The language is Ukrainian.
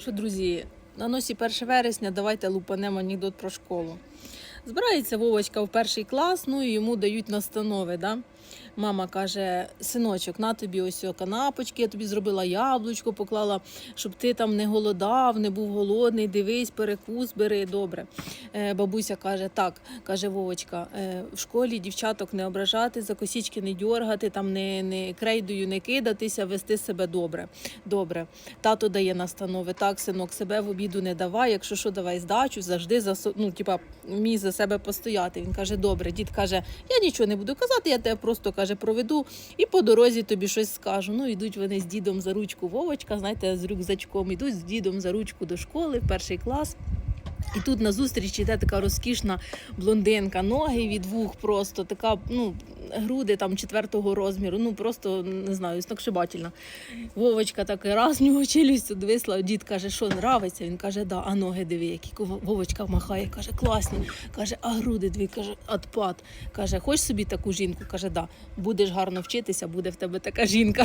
Що, друзі, на носі 1 вересня давайте лупанемо анекдот про школу. Збирається Вовочка в перший клас, ну і йому дають настанови. Да? Мама каже: синочок, на тобі ось канапочки, я тобі зробила яблучко, поклала, щоб ти там не голодав, не був голодний, дивись, перекус бери, добре. Е, бабуся каже: так, каже Вовочка, е, в школі дівчаток не ображати, за косічки не дьоргати, там не, не крейдою не кидатися, вести себе добре. Добре. Тато дає настанови. Так, синок, себе в обіду не давай. Якщо що, давай здачу, завжди за ну, типа, вмій за себе постояти. Він каже: добре, дід каже, я нічого не буду казати, я тебе просто каже, проведу і по дорозі тобі щось скажу. Ну, йдуть вони з дідом за ручку Вовочка, знаєте, з рюкзачком, йдуть з дідом за ручку до школи в перший клас. І тут назустріч іде така розкішна блондинка, ноги від вух просто, така, ну, груди там четвертого розміру, ну просто не знаю, сногсшибательно. Вовочка так раз в нього челюсть одвисла, дід каже, що нравиться. Він каже, да, а ноги диви, які Вовочка махає, каже, класні. Каже, а груди дві, каже, отпад. Каже, хочеш собі таку жінку? Каже, да, будеш гарно вчитися, буде в тебе така жінка.